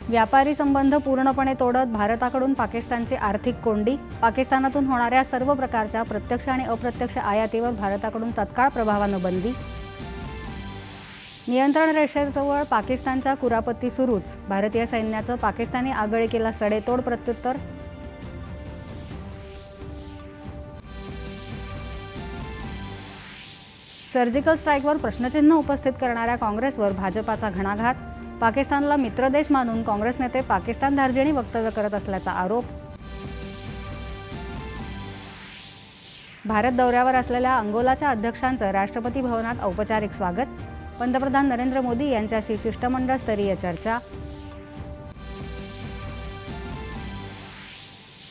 व्यापारी संबंध पूर्णपणे तोडत भारताकडून पाकिस्तानची आर्थिक कोंडी पाकिस्तानातून होणाऱ्या सर्व प्रकारच्या प्रत्यक्ष आणि अप्रत्यक्ष आयातीवर भारताकडून तत्काळ प्रभावानं बंदी. नियंत्रण रेषेजवळ पाकिस्तानच्या कुरापत्ती सुरूच. भारतीय सैन्याचं पाकिस्तानी आगळीकेला सडेतोड प्रत्युत्तर. सर्जिकल स्ट्राईकवर प्रश्नचिन्ह उपस्थित करणाऱ्या काँग्रेसवर भाजपाचा घणाघात. पाकिस्तानला मित्रदेश मानून काँग्रेस नेते पाकिस्तान धार्जिणी वक्तव्य करत असल्याचा आरोप. भारत दौऱ्यावर असलेल्या अंगोलाच्या अध्यक्षांचं राष्ट्रपती भवनात औपचारिक स्वागत. पंतप्रधान नरेंद्र मोदी यांच्याशी शिष्टमंडळ स्तरीय चर्चा.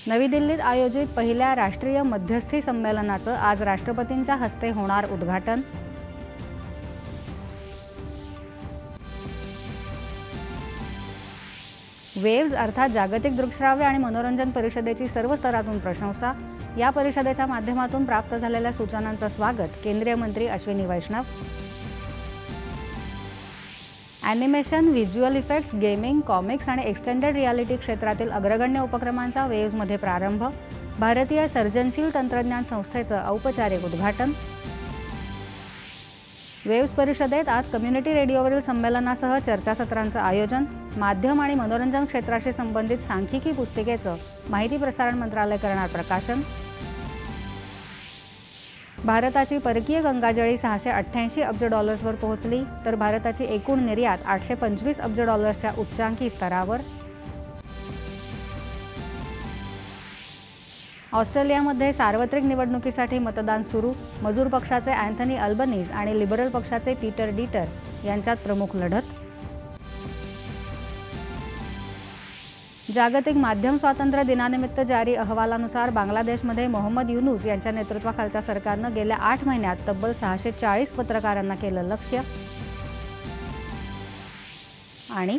नवी दिल्लीत आयोजित पहिल्या राष्ट्रीय मध्यस्थी संमेलनाचं आज राष्ट्रपतींच्या हस्ते होणार उद्घाटन. वेव्ज अर्थात जागतिक दृकश्राव्य आणि मनोरंजन परिषदेची सर्व स्तरातून प्रशंसा. या परिषदेच्या माध्यमातून प्राप्त झालेल्या सूचनांचं स्वागत केंद्रीय मंत्री Ashwini Vaishnaw. Animation visual effects gaming comics आणि एक्सटेंडेड रियालिटी क्षेत्रातील अग्रगण्य उपक्रमांचा वेव्जमध्ये प्रारंभ. भारतीय सर्जनशील तंत्रज्ञान संस्थेचं औपचारिक उद्घाटन. वेव्स परिषदेत आज कम्युनिटी रेडिओवरील संमेलनासह चर्चासत्रांचं आयोजन माध्यम आणि मनोरंजन क्षेत्राशी संबंधित सांख्यिकी पुस्तिकेचं माहिती प्रसारण मंत्रालय करणार प्रकाशन. भारताची परकीय गंगाजळी सहाशे अठ्ठ्याऐंशी अब्ज डॉलर्सवर पोहोचली तर भारताची एकूण निर्यात आठशे पंचवीस अब्ज डॉलर्सच्या उच्चांकी स्तरावर. ऑस्ट्रेलियामध्ये सार्वत्रिक निवडणुकीसाठी मतदान सुरू. मजूर पक्षाचे अँथनी अल्बनीज आणि लिबरल पक्षाचे पीटर डीटर यांच्यात प्रमुख लढत. जागतिक माध्यम स्वातंत्र्य दिनानिमित्त जारी अहवालानुसार बांगलादेशमध्ये मोहम्मद युनूस यांच्या नेतृत्वाखालच्या सरकारनं गेल्या आठ महिन्यात तब्बल सहाशे चाळीस पत्रकारांना केलं लक्ष्य. आणि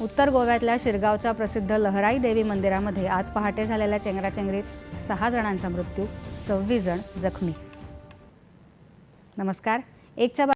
उत्तर गोव्यातल्या शिरगावच्या प्रसिद्ध लहराई देवी मंदिरामध्ये आज पहाटे झालेल्या चेंगराचेंगरीत सहा जणांचा मृत्यू सव्वीस जण जखमी. नमस्कार. एकच्या